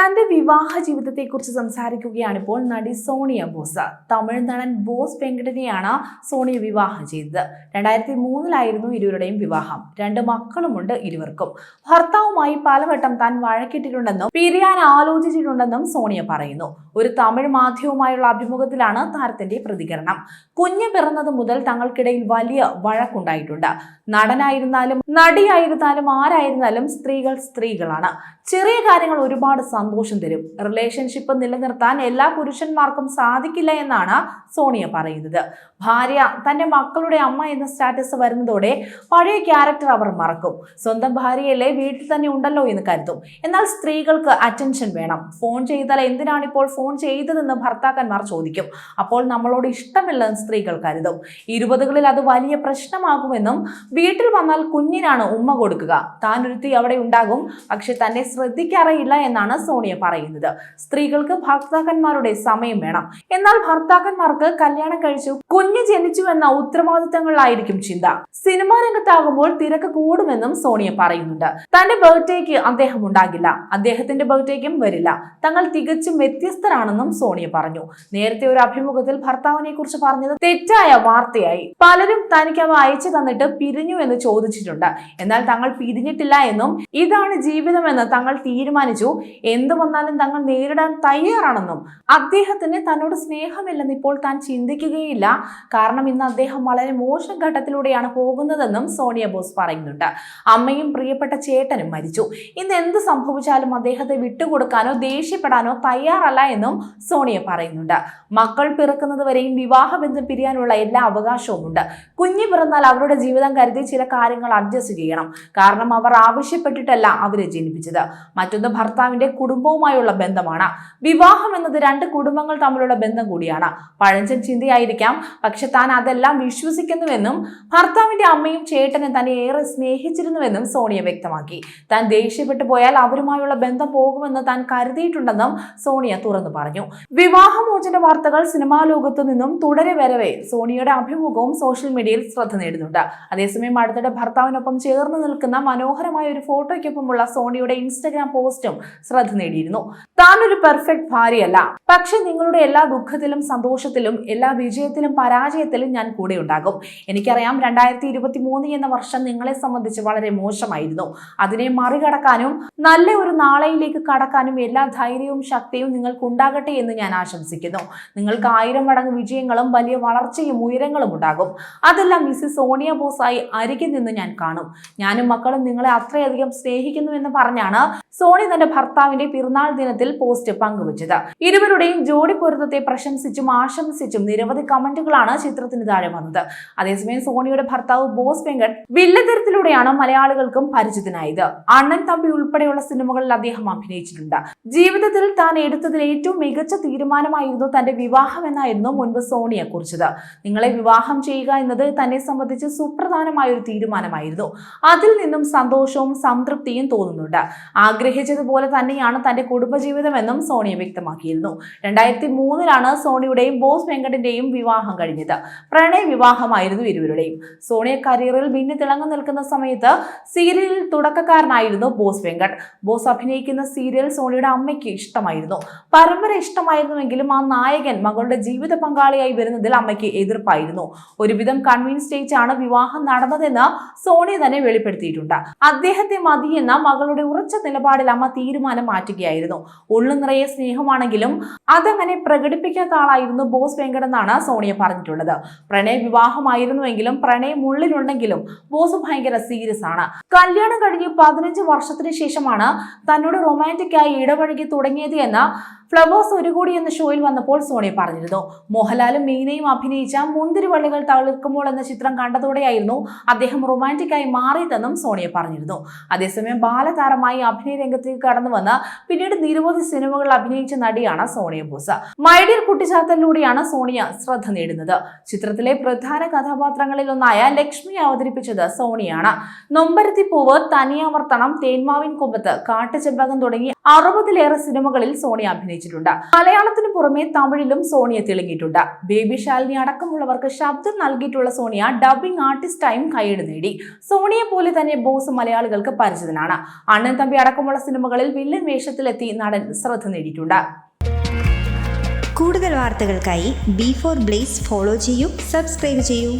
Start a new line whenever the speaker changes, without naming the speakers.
തന്റെ വിവാഹ ജീവിതത്തെക്കുറിച്ച് സംസാരിക്കുകയാണിപ്പോൾ നടി സോണിയ ബോസ്. തമിഴ് നടൻ ബോസ് വെങ്കടനെയാണ് സോണിയ വിവാഹം ചെയ്തത്. രണ്ടായിരത്തി മൂന്നിലായിരുന്നു ഇരുവരുടെയും വിവാഹം. രണ്ട് മക്കളുമുണ്ട് ഇരുവർക്കും. ഭർത്താവുമായി പലവട്ടം താൻ വഴക്കിട്ടിട്ടുണ്ടെന്നും പിരിയാൻ ആലോചിച്ചിട്ടുണ്ടെന്നും സോണിയ പറയുന്നു. ഒരു തമിഴ് മാധ്യമവുമായുള്ള അഭിമുഖത്തിലാണ് താരത്തിന്റെ പ്രതികരണം. കുഞ്ഞു പിറന്നത് മുതൽ തങ്ങൾക്കിടയിൽ വലിയ വഴക്കുണ്ടായിട്ടുണ്ട്. നടനായിരുന്നാലും നടിയായിരുന്നാലും ആരായിരുന്നാലും സ്ത്രീകൾ സ്ത്രീകളാണ്. ചെറിയ കാര്യങ്ങൾ ഒരുപാട് തരും. റിലേഷൻഷിപ്പ് നിലനിർത്താൻ എല്ലാ പുരുഷന്മാർക്കും സാധിക്കില്ല എന്നാണ് സോണിയ പറയുന്നത്. ഭാര്യ തന്റെ മക്കളുടെ അമ്മ എന്ന സ്റ്റാറ്റസ് വരുന്നതോടെ പഴയ ക്യാരക്ടർ അവർ മറക്കും. സ്വന്തം ഭാര്യയല്ലേ വീട്ടിൽ തന്നെ ഉണ്ടല്ലോ എന്ന് കരുതും. എന്നാൽ സ്ത്രീകൾക്ക് അറ്റൻഷൻ വേണം. ഫോൺ ചെയ്താൽ എന്തിനാണ് ഇപ്പോൾ ഫോൺ ചെയ്തതെന്ന് ഭർത്താക്കന്മാർ ചോദിക്കും. അപ്പോൾ നമ്മളോട് ഇഷ്ടമില്ലെന്ന് സ്ത്രീകൾ കരുതും. ഇരുപതുകളിൽ അത് വലിയ പ്രശ്നമാകുമെന്നും വീട്ടിൽ വന്നാൽ കുഞ്ഞിനാണ് ഉമ്മ കൊടുക്കുക. താൻ ഒരുത്തി അവിടെ ഉണ്ടാകും. പക്ഷെ തന്നെ ശ്രദ്ധിക്കാറേയില്ല എന്നാണ് സോണിയ പറയുന്നത്. സ്ത്രീകൾക്ക് ഭർത്താക്കന്മാരുടെ സമയം വേണം. എന്നാൽ ഭർത്താക്കന്മാർക്ക് കല്യാണം കഴിച്ചു കുഞ്ഞ് ജനിച്ചു എന്ന ഉത്തരവാദിത്തങ്ങളിലായിരിക്കും ചിന്ത. സിനിമാ രംഗത്താകുമ്പോൾ തിരക്ക് കൂടുമെന്നും സോണിയ പറയുന്നുണ്ട്. തന്റെ ബർത്ത്ഡേക്ക് അദ്ദേഹം ഉണ്ടാകില്ല. അദ്ദേഹത്തിന്റെ ബർത്ത്ഡേക്കും വരില്ല. തങ്ങൾ തികച്ചും വ്യത്യസ്തരാണെന്നും സോണിയ പറഞ്ഞു. നേരത്തെ ഒരു അഭിമുഖത്തിൽ ഭർത്താവിനെ കുറിച്ച് പറഞ്ഞത് തെറ്റായ വാർത്തയായി. പലരും തനിക്ക് അവ അയച്ചു തന്നിട്ട് പിരിഞ്ഞു എന്ന് ചോദിച്ചിട്ടുണ്ട്. എന്നാൽ തങ്ങൾ പിരിഞ്ഞിട്ടില്ല എന്നും ഇതാണ് ജീവിതമെന്ന് തങ്ങൾ തീരുമാനിച്ചു. എന്തു വന്നാലും തങ്ങൾ നേരിടാൻ തയ്യാറാണെന്നും അദ്ദേഹത്തിന് തന്നോട് സ്നേഹമില്ലെന്ന് ഇപ്പോൾ താൻ ചിന്തിക്കുകയില്ല. കാരണം ഇന്ന് അദ്ദേഹം വളരെ മോശം ഘട്ടത്തിലൂടെയാണ് പോകുന്നതെന്നും സോണിയ ബോസ് പറയുന്നുണ്ട്. അമ്മയും പ്രിയപ്പെട്ട ചേട്ടനും മരിച്ചു. ഇന്ന് എന്ത് സംഭവിച്ചാലും അദ്ദേഹത്തെ വിട്ടുകൊടുക്കാനോ ദേഷ്യപ്പെടാനോ തയ്യാറല്ല എന്നും സോണിയ പറയുന്നുണ്ട്. മക്കൾ പിറക്കുന്നതുവരെയും വിവാഹബന്ധം പിരിയാനുള്ള എല്ലാ അവകാശവും ഉണ്ട്. കുഞ്ഞു പിറന്നാൽ അവരുടെ ജീവിതം കരുതി ചില കാര്യങ്ങൾ അഡ്ജസ്റ്റ് ചെയ്യണം. കാരണം അവർ ആവശ്യപ്പെട്ടിട്ടല്ല അവരെ ജനിപ്പിച്ചത്. മറ്റൊന്ന് ഭർത്താവിന്റെ കുടുംബവുമായുള്ള ബന്ധമാണ്. വിവാഹം എന്നത് രണ്ട് കുടുംബങ്ങൾ തമ്മിലുള്ള ബന്ധം കൂടിയാണ്. പഴഞ്ചൻ ചിന്തയായിരിക്കാം. പക്ഷെ താൻ അതെല്ലാം വിശ്വസിക്കുന്നുവെന്നും ഭർത്താവിന്റെ അമ്മയും ചേട്ടനെ തന്നെ ഏറെ സ്നേഹിച്ചിരുന്നുവെന്നും സോണിയ വ്യക്തമാക്കി. താൻ ദേഷ്യപ്പെട്ടു പോയാൽ അവരുമായുള്ള ബന്ധം പോകുമെന്ന് താൻ കരുതിയിട്ടുണ്ടെന്നും സോണിയ തുറന്നു പറഞ്ഞു. വിവാഹമോചന വാർത്തകൾ സിനിമാ ലോകത്തു നിന്നും തുടരെ വരവേ സോണിയയുടെ അഭിമുഖവും സോഷ്യൽ മീഡിയയിൽ ശ്രദ്ധ നേടുന്നുണ്ട്. അതേസമയം അടുത്തിടെ ഭർത്താവിനൊപ്പം ചേർന്ന് നിൽക്കുന്ന മനോഹരമായ ഒരു ഫോട്ടോയ്ക്കൊപ്പമുള്ള സോണിയുടെ ഇൻസ്റ്റഗ്രാം പോസ്റ്റും ശ്രദ്ധ നേടിയിരുന്നു. താൻ ഒരു പെർഫെക്റ്റ് ഭാര്യയല്ല. പക്ഷെ നിങ്ങളുടെ എല്ലാ ദുഃഖത്തിലും സന്തോഷത്തിലും എല്ലാ വിജയത്തിലും പരാജയത്തിലും ഞാൻ കൂടെ ഉണ്ടാകും. എനിക്കറിയാം രണ്ടായിരത്തി ഇരുപത്തി മൂന്ന് എന്ന വർഷം നിങ്ങളെ സംബന്ധിച്ച് വളരെ മോശമായിരുന്നു. അതിനെ മറികടക്കാനും നല്ല ഒരു നാളെയിലേക്ക് കടക്കാനും എല്ലാ ധൈര്യവും ശക്തിയും നിങ്ങൾക്ക് ഉണ്ടാകട്ടെ എന്ന് ഞാൻ ആശംസിക്കുന്നു. നിങ്ങൾക്ക് ആയിരം മടങ്ങ് വിജയങ്ങളും വലിയ വളർച്ചയും ഉയരങ്ങളും ഉണ്ടാകും. അതെല്ലാം മിസ്സിസ് സോണിയ ബോസായി അരികിൽ നിന്ന് ഞാൻ കാണും. ഞാനും മക്കളും നിങ്ങളെ അത്രയധികം സ്നേഹിക്കുന്നു എന്ന് പറഞ്ഞാണ് സോണി തന്റെ ഭർത്താവിന്റെ പിറന്നാൾ ദിനത്തിൽ പോസ്റ്റ് പങ്കുവച്ചത്. ഇരുവരുടെയും ജോഡി പൊരുത്തത്തെ പ്രശംസിച്ചും ആശംസിച്ചും നിരവധി കമന്റുകളാണ് ചിത്രത്തിന് താഴെ വന്നത്. അതേസമയം സോണിയുടെ ഭർത്താവ് ബോസ് വെങ്കട്ട് വില്ലതരത്തിലൂടെയാണ് മലയാളികൾക്കും പരിചിതനായത്. അണ്ണൻ തമ്പി ഉൾപ്പെടെയുള്ള സിനിമകളിൽ അദ്ദേഹം അഭിനയിച്ചിട്ടുണ്ട്. ജീവിതത്തിൽ താൻ എടുത്തതിൽ ഏറ്റവും മികച്ച തീരുമാനമായിരുന്നു തന്റെ വിവാഹം എന്നായിരുന്നു മുൻപ് സോണിയ കുറിച്ചത്. നിങ്ങളെ വിവാഹം ചെയ്യുക എന്നത് തന്നെ സംബന്ധിച്ച് സുപ്രധാനമായ ഒരു തീരുമാനമായിരുന്നു. അതിൽ നിന്നും സന്തോഷവും സംതൃപ്തിയും തോന്നുന്നുണ്ട്. ആഗ്രഹിച്ചതുപോലെ തന്നെയാണ് തന്റെ കുടുംബജീവിതമെന്നും സോണിയ വ്യക്തമാക്കിയിരുന്നു. രണ്ടായിരത്തി മൂന്നിലാണ് സോണിയുടെയും ബോസ് വെങ്കടിന്റെയും വിവാഹം കഴിഞ്ഞത്. പ്രണയ വിവാഹമായിരുന്നു ഇരുവരുടെയും. സോണിയ കരിയറിൽ ഭിന്നി തിളങ്ങി നിൽക്കുന്ന സമയത്ത് സീരിയലിൽ തുടക്കക്കാരനായിരുന്നു ബോസ് വെങ്കട് ബോസ് അഭിനയിക്കുന്ന സീരിയൽ സോണിയുടെ അമ്മയ്ക്ക് ഇഷ്ടമായിരുന്നു. പരമ്പര ഇഷ്ടമായിരുന്നുവെങ്കിലും ആ നായകൻ മകളുടെ ജീവിത പങ്കാളിയായി വരുന്നതിൽ അമ്മയ്ക്ക് എതിർപ്പായിരുന്നു. ഒരുവിധം കൺവീൻസ് ചെയ്യിച്ചാണ് വിവാഹം നടന്നതെന്ന് സോണിയ തന്നെ വെളിപ്പെടുത്തിയിട്ടുണ്ട്. അദ്ദേഹത്തെ മതിയെന്ന മകളുടെ ഉറച്ച നിലപാടിൽ അമ്മ തീരുമാനം മാറ്റുകയായിരുന്നു. ഉള്ളു നിറയെ സ്നേഹമാണെങ്കിലും അതങ്ങനെ പ്രകടിപ്പിക്കാത്ത ആളായിരുന്നു ബോസ് വെങ്കടെന്നാണ് സോണിയ പറഞ്ഞിട്ടുള്ളത്. പ്രണയ വിവാഹമായിരുന്നുവെങ്കിലും പ്രണയം ഉള്ളിലുണ്ടെങ്കിലും ബോസ് ഭയങ്കര സീരിയസ് ആണ്. കല്യാണം കഴിഞ്ഞ് പതിനഞ്ച് വർഷത്തിന് ശേഷമാണ് തന്നോട് റൊമാന്റിക്കായി ഇടപഴകി തുടങ്ങിയത് എന്ന് ഫ്ലവേഴ്സ് ഒരു കൂടി എന്ന ഷോയിൽ വന്നപ്പോൾ സോണിയ പറഞ്ഞിരുന്നു. മോഹൻലാലും മീനയും അഭിനയിച്ച മുന്തിരിവള്ളികൾ തളിർക്കുമ്പോൾ എന്ന ചിത്രം കണ്ടതോടെയായിരുന്നു അദ്ദേഹം റൊമാന്റിക് ആയി മാറിയതെന്നും സോണിയ പറഞ്ഞിരുന്നു. അതേസമയം ബാലതാരമായി അഭിനയ രംഗത്തേക്ക് കടന്നു വന്ന് പിന്നീട് നിരവധി സിനിമകളിൽ അഭിനയിച്ച നടിയാണ് സോണിയ ബോസ്. മൈഡിയർ കുട്ടിച്ചാത്തലിലൂടെയാണ് സോണിയ ശ്രദ്ധ നേടുന്നത്. ചിത്രത്തിലെ പ്രധാന കഥാപാത്രങ്ങളിൽ ഒന്നായ ലക്ഷ്മി അവതരിപ്പിച്ചത് സോണിയാണ്. നൊമ്പരത്തിപ്പൂവ് തനിയാവർത്തണം തേന്മാവിൻ കുമ്പത്ത് കാട്ടുചെമ്പകം തുടങ്ങി അറുപതിലേറെ സിനിമകളിൽ സോണിയ അഭിനയിച്ചു. അഭിനയിച്ചിട്ടുണ്ട്. മലയാളത്തിന് പുറമെ തമിഴിലും സോണിയ തിളങ്ങിയിട്ടുണ്ട് ബേബി ശാലിനി അടക്കമുള്ളവർക്ക് ശബ്ദം നൽകിയിട്ടുള്ള സോണിയ ഡബിംഗ് ആർട്ടിസ്റ്റായും കൈയ്യടി നേടി. സോണിയെ പോലെ തന്നെ ബോസ് മലയാളികൾക്ക് പരിചിതനാണ്. അണ്ണൻ തമ്പി അടക്കമുള്ള സിനിമകളിൽ വില്ലൻ വേഷത്തിലെത്തി നടൻ ശ്രദ്ധ നേടിയിട്ടുണ്ട്.
കൂടുതൽ വാർത്തകൾക്കായി ബി ഫോർ ബ്ലേസ് ഫോളോ ചെയ്യൂ സബ്സ്ക്രൈബ് ചെയ്യൂ.